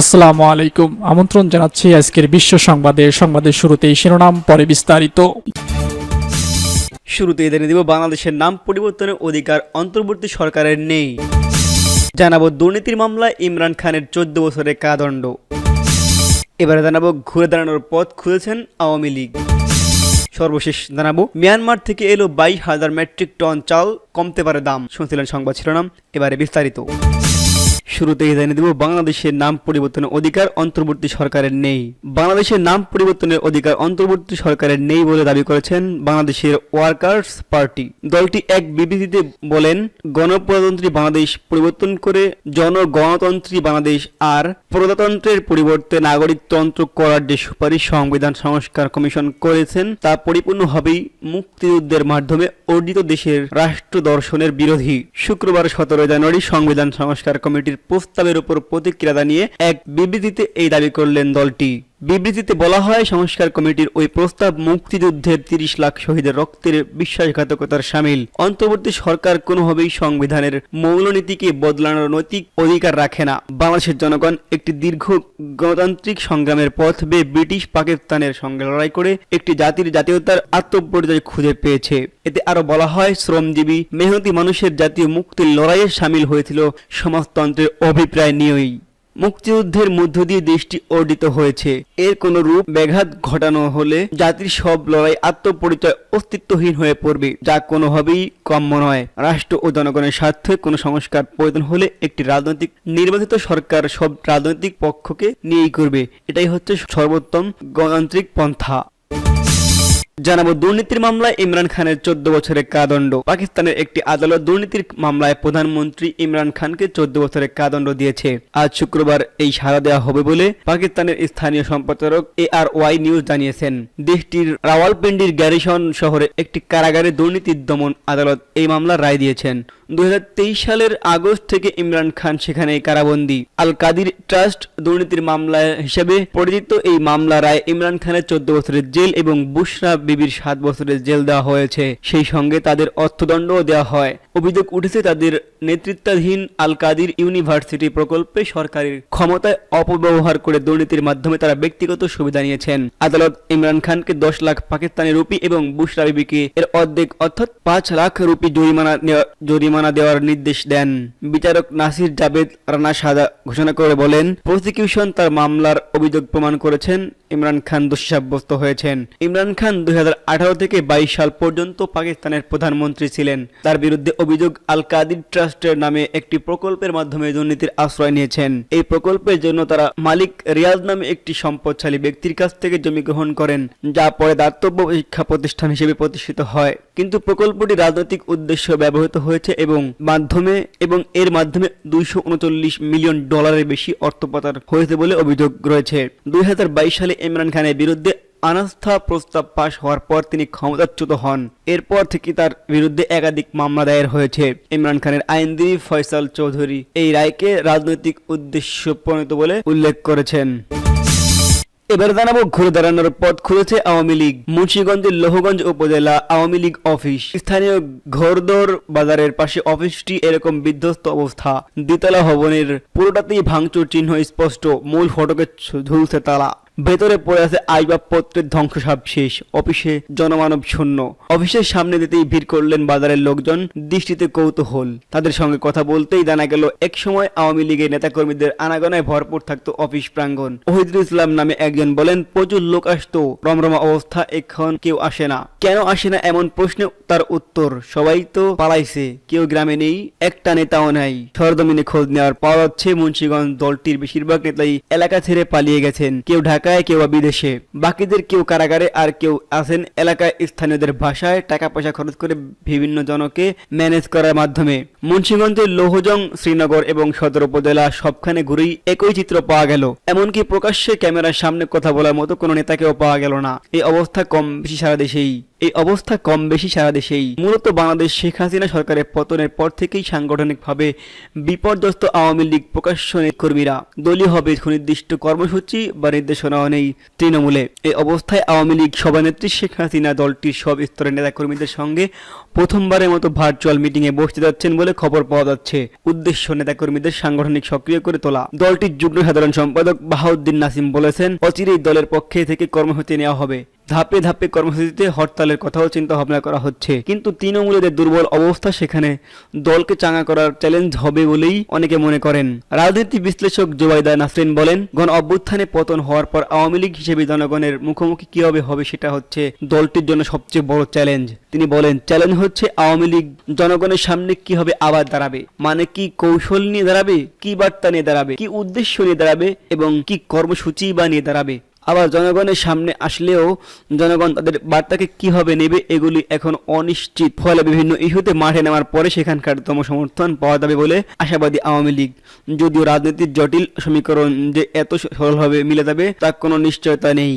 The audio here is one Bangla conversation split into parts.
আসসালামু আলাইকুম। আমন্ত্রণ জানাচ্ছি আজকের বিশ্ব সংবাদে। সংবাদের শুরুতেই শিরোনাম, পরে বিস্তারিত। শুরুতে জেনে দিব, বাংলাদেশের নাম পরিবর্তনের অধিকার অন্তর্বর্তী সরকারের নেই। জানাব, দুর্নীতির মামলায় ইমরান খানের চোদ্দ বছরের কাদণ্ড এবারে জানাব, ঘুরে দাঁড়ানোর পথ খুলেছেন আওয়ামী লীগ। সর্বশেষ জানাব, মিয়ানমার থেকে এলো বাইশ হাজার মেট্রিক টন চাল, কমতে পারে দাম। শুনছিলেন সংবাদ শিরোনাম, এবারে বিস্তারিত। শুরুতেই জানিয়ে দেব, বাংলাদেশের নাম পরিবর্তনের অধিকার অন্তর্বর্তী সরকারের নেই। বাংলাদেশের নাম পরিবর্তনের অধিকার অন্তর্বর্তী সরকারের নেই বলে দাবি করেছেন বাংলাদেশের ওয়ার্কার্স পার্টি। দলটি এক বিবৃতিতে বলেন, গণপ্রজাতন্ত্রী বাংলাদেশ পরিবর্তন করে জনগণতন্ত্রী বাংলাদেশ আর প্রজাতন্ত্রের পরিবর্তে নাগরিকতন্ত্র করার যে সুপারিশ সংবিধান সংস্কার কমিশন করেছেন, তা পরিপূর্ণভাবেই মুক্তিযুদ্ধের মাধ্যমে অর্জিত দেশের রাষ্ট্র দর্শনের বিরোধী। শুক্রবার সতেরো জানুয়ারি সংবিধান সংস্কার কমিটির প্রস্তাবের উপর প্রতিক্রিয়া জানিয়ে এক বিবৃতিতে এই দাবি করলেন দলটি। বিবৃতিতে বলা হয়, সংস্কার কমিটির ওই প্রস্তাব মুক্তিযুদ্ধের তিরিশ লাখ শহীদের রক্তের বিশ্বাসঘাতকতার সামিল। অন্তর্বর্তী সরকার কোনোভাবেই সংবিধানের মৌলনীতিকে বদলানোর নৈতিক অধিকার রাখে না। বাংলাদেশের জনগণ একটি দীর্ঘ গণতান্ত্রিক সংগ্রামের পথ বেয়ে ব্রিটিশ পাকিস্তানের সঙ্গে লড়াই করে একটি জাতির জাতীয়তার আত্মপরিচয় খুঁজে পেয়েছে। এতে আরও বলা হয়, শ্রমজীবী, মেহনতি মানুষের জাতীয় মুক্তির লড়াইয়ে সামিল হয়েছিল সমাজতন্ত্রের অভিপ্রায় নিয়েই। মুক্তিযুদ্ধের মধ্য দিয়ে দেশটি অর্জিত হয়েছে। এর কোনো রূপ ব্যাঘাত ঘটানো হলে জাতির সব লড়াই আত্মপরিচয় অস্তিত্বহীন হয়ে পড়বে, যা কোনোভাবেই কাম্য নয়। রাষ্ট্র ও জনগণের স্বার্থে কোনো সংস্কার প্রয়োজন হলে একটি রাজনৈতিক নির্বাচিত সরকার সব রাজনৈতিক পক্ষকে নিয়েই করবে এটাই হচ্ছে সর্বোত্তম গণতান্ত্রিক পন্থা। জানাব দুর্নীতির মামলায় ইমরান খানের চোদ্দ বছরের কাদণ্ড পাকিস্তানের একটি আদালত দুর্নীতির মামলায় প্রধানমন্ত্রী ইমরান খানকে চোদ্দ বছরের কাদণ্ড দিয়েছে। আজ শুক্রবার এই সাড়া দেওয়া হবে বলে পাকিস্তানের স্থানীয় সম্প্রচারক এ আর ওয়াই নিউজ জানিয়েছেন। দেশটির রাওয়ালপিন্ডির গ্যারিসন শহরে একটি কারাগারে দুর্নীতির দমন আদালত এই মামলা রায় দিয়েছেন। দুই হাজার তেইশ সালের আগস্ট থেকে ইমরান খান সেখানে কারাবন্দী। আল কাদির ট্রাস্ট দুর্নীতির মামলা হিসেবে পরিচিত এই মামলা রায় ইমরান খানের চোদ্দ বছরের জেল এবং বুশরা বিবির সাত বছরের জেল দেওয়া হয়েছে। সেই সঙ্গে তাদের অর্থদণ্ডও দেওয়া হয়। অভিযোগ উঠেছে তাদের নেতৃত্বাধীন আল কাদির ইউনিভার্সিটি প্রকল্পে সরকারের ক্ষমতায় অপব্যবহার করে দুর্নীতির মাধ্যমে তারা ব্যক্তিগত সুবিধা নিয়েছেন। আদালত ইমরান খানকে দশ লাখ পাকিস্তানি রুপি এবং বুশরা বিবিকে এর অর্ধেক অর্থাৎ পাঁচ লাখ রুপি জরিমানা নেওয়া- জরিমানা দেওয়ার নির্দেশ দেন। বিচারক নাসির জাবেদ রানা সাদা ঘোষণা করে বলেন, প্রসিকিউশন তার মামলার অভিযোগ প্রমাণ করেছেন। ইমরান খান দোষী সাব্যস্ত হয়েছেন। ইমরান খান দুই থেকে বাইশ সাল পর্যন্ত পাকিস্তানের প্রধানমন্ত্রী ছিলেন। তার বিরুদ্ধে অভিযোগ আল কাদির ট্রাস্টের নামে একটি প্রকল্পের মাধ্যমে দুর্নীতির আশ্রয় নিয়েছেন। এই প্রকল্পের জন্য তারা মালিক রিয়াজ নামে একটি সম্পদশালী ব্যক্তির কাছ থেকে জমি গ্রহণ করেন, যা পরে দাতব্য শিক্ষা প্রতিষ্ঠান হিসেবে প্রতিষ্ঠিত হয়। কিন্তু প্রকল্পটি রাজনৈতিক উদ্দেশ্য ব্যবহৃত হয়েছে এবং মাধ্যমে এবং এর মাধ্যমে দুইশো উনচল্লিশ মিলিয়ন ডলারের বেশি অর্থ পাচার হয়েছে বলে অভিযোগ রয়েছে। দুই হাজার বাইশ সালে ইমরান খানের বিরুদ্ধে আনাস্থা প্রস্তাব পাশ হওয়ার পর তিনি ক্ষমতাচ্যুত হন। এরপর থেকে তার বিরুদ্ধে একাধিক মামলা দায়ের হয়েছে। ইমরান খানের আইনজীবী ফয়সাল চৌধুরী এই রায়কে রাজনৈতিক উদ্দেশ্য প্রণীত বলে উল্লেখ করেছেন। এবার জানাব ঘুরে দাঁড়ানোর পথ খুলেছে আওয়ামী লীগ। মুন্সীগঞ্জের লোহগঞ্জ উপজেলা আওয়ামী লীগ অফিস। স্থানীয় ঘরদোর বাজারের পাশে অফিসটি এরকম বিধ্বস্ত অবস্থা। দ্বিতলা ভবনের পুরোটাতেই ভাঙচুর চিহ্ন স্পষ্ট। মূল ফটকে ঝুলছে তালা। ভেতরে পড়ে আছে আসবাবপত্রের ধ্বংসসাপ শেষ, অফিসে জনমানব শূন্য। অফিসের সামনে দিতেই ভিড় করলেন বাজারের লোকজন, দৃষ্টিতে কৌতূহল। তাদের সঙ্গে কথা বলতেই জানা গেল এক সময় আওয়ামী লীগের নেতাকর্মীদের আনাগোনায় ভরপুর থাকতো অফিস প্রাঙ্গণ। ওহিদুল ইসলাম নামে একজন বলেন, প্রচুর লোক আসতো, রমরমা অবস্থা এখন কেউ আসে না। কেন আসে না? এমন প্রশ্নে তার উত্তর, সবাই তো পালাইছে, কেউ গ্রামে নেই, একটা নেতাও নাই। সরজমিনে খোঁজ নেওয়ার পাওয়া যাচ্ছে মুন্সিগঞ্জ দলটির বেশিরভাগ নেতাই এলাকা ছেড়ে পালিয়ে গেছেন। কেউ ঢাকায় কেউ বা বিদেশে। বাকিদের কেউ কারাগারে আর কেউ আছেন এলাকায় স্থানীয়দের ভাষায় টাকা পয়সা খরচ করে বিভিন্ন জনকে ম্যানেজ করার মাধ্যমে। মুন্সীগঞ্জের লৌহজং, শ্রীনগর এবং সদর উপজেলা সবখানে ঘুরেই একই চিত্র পাওয়া গেল। এমনকি প্রকাশ্যে ক্যামেরার সামনে কথা বলার মতো কোনো নেতাকেও পাওয়া গেল না। এই অবস্থা কম বেশি সারা দেশেই। এই অবস্থা কম বেশি সারা দেশেই। মূলত বাংলাদেশ শেখ হাসিনা সরকারের পতনের পর থেকেই সাংগঠনিকভাবে বিপর্যস্ত আওয়ামী লীগ প্রকাশ্য কর্মীরা দলীয় হবে সুনির্দিষ্ট কর্মসূচি বা নির্দেশনাও নেই তৃণমূলে। এই অবস্থায় আওয়ামী লীগ সভানেত্রী শেখ হাসিনা দলটির সব স্তরের নেতাকর্মীদের সঙ্গে প্রথমবারের মতো ভার্চুয়াল মিটিংয়ে বসতে যাচ্ছেন বলে খবর পাওয়া যাচ্ছে। উদ্দেশ্য নেতাকর্মীদের সাংগঠনিক সক্রিয় করে তোলা। দলটির যুগ্ম সাধারণ সম্পাদক বাহাউদ্দিন নাসিম বলেছেন, অচিরেই দলের পক্ষে থেকে কর্মসূচি নেওয়া হবে। ধাপে ধাপে কর্মসূচিতে হরতালের কথাও চিন্তা ভাবনা করা হচ্ছে। কিন্তু তৃণমূলীদের দুর্বল অবস্থা সেখানে দলকে চাঙা করার চ্যালেঞ্জ হবে বলেই অনেকে মনে করেন। রাজনীতি বিশ্লেষক জোবাইদা নাসরিন বলেন, গণ অভ্যুত্থানে পতন হওয়ার পর আওয়ামী লীগ হিসেবে জনগণের মুখোমুখি কীভাবে হবে সেটা হচ্ছে দলটির জন্য সবচেয়ে বড় চ্যালেঞ্জ তিনি বলেন চ্যালেঞ্জ হচ্ছে আওয়ামী লীগ জনগণের সামনে কীভাবে আবার দাঁড়াবে। মানে কি কৌশল নিয়ে দাঁড়াবে, কি বার্তা নিয়ে দাঁড়াবে, কি উদ্দেশ্য নিয়ে দাঁড়াবে এবং কি কর্মসূচি বা নিয়ে দাঁড়াবে। আবার জনগণের সামনে আসলেও জনগণ তাদের বার্তাকে কীভাবে নেবে এগুলি এখন অনিশ্চিত। ফলে বিভিন্ন ইস্যুতে মাঠে নেওয়ার পরে সেখানকার তম সমর্থন পাওয়া যাবে বলে আশাবাদী আওয়ামী লীগ। যদিও রাজনীতির জটিল সমীকরণ যে এত সরলভাবে মিলে যাবে তার কোনো নিশ্চয়তা নেই।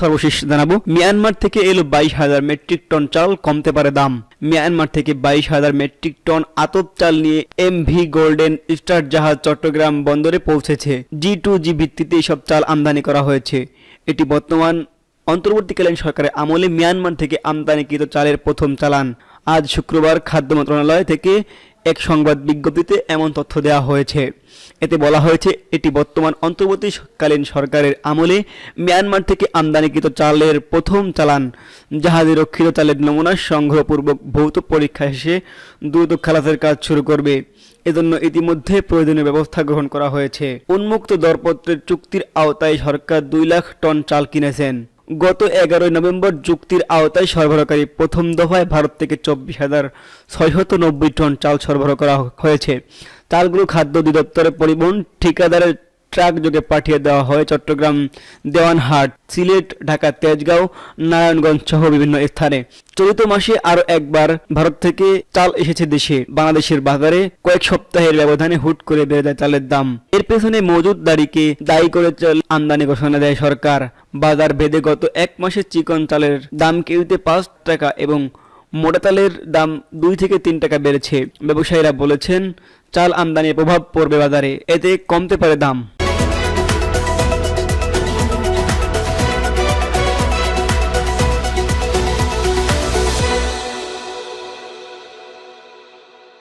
সর্বশেষ জানাব, মিয়ানমার থেকে এলো বাইশ হাজার মেট্রিক টন চাল, কমতে পারে দাম। মিয়ানমার থেকে বাইশ হাজার মেট্রিক টন আতপ চাল নিয়ে এম ভি গোল্ডেন স্টার জাহাজ চট্টগ্রাম বন্দরে পৌঁছেছে। জি টু জি ভিত্তিতে এসব চাল আমদানি করা হয়েছে। এটি বর্তমান অন্তর্বর্তীকালীন সরকারের আমলে মিয়ানমার থেকে আমদানিকৃত চালের প্রথম চালান। আজ শুক্রবার খাদ্য মন্ত্রণালয় থেকে এক সংবাদ বিজ্ঞপ্তিতে এমন তথ্য দেওয়া হয়েছে। এতে বলা হয়েছে, এটি বর্তমান অন্তর্বর্তীকালীন সরকারের আমলে মিয়ানমার থেকে আমদানিকৃত চালের প্রথম চালান। জাহাজে রক্ষিত চালের নমুনা সংগ্রহপূর্বক ভৌত পরীক্ষা শেষে দ্রুত খালাসের কাজ শুরু করবে। এজন্য ইতিমধ্যে প্রয়োজনীয় ব্যবস্থা গ্রহণ করা হয়েছে। উন্মুক্ত দরপত্রের চুক্তির আওতায় সরকার দুই লাখ টন চাল কিনেছেন। গত এগারোই নভেম্বর চুক্তির আওতায় সরবরাহকারী প্রথম দফায় ভারত থেকে চব্বিশ হাজার ছয়শত নব্বই টন চাল সরবরাহ করা হয়েছে। চালগুলো খাদ্য অধিদপ্তরের পরিবহন ঠিকাদারের ট্রাক যোগে পাঠিয়ে দেওয়া হয় চট্টগ্রাম দেওয়ানহাট, সিলেট, ঢাকা, তেজগাঁও, নারায়ণগঞ্জ সহ বিভিন্ন স্থানে। চলিত মাসে আরও একবার ভারত থেকে চাল এসেছে দেশে। বাংলাদেশের বাজারে কয়েক সপ্তাহের ব্যবধানে হুট করে বেড়ে যায় চালের দাম। এর পেছনে মজুদদারিকে দায়ী করে চাল আমদানি ঘোষণা দেয় সরকার। বাজার ভেদে গত এক মাসে চিকন চালের দাম কেউতে পাঁচ টাকা এবং মোটা চালের দাম দুই থেকে তিন টাকা বেড়েছে। ব্যবসায়ীরা বলেছেন, চাল আমদানির প্রভাব পড়বে বাজারে। এতে কমতে পারে দাম।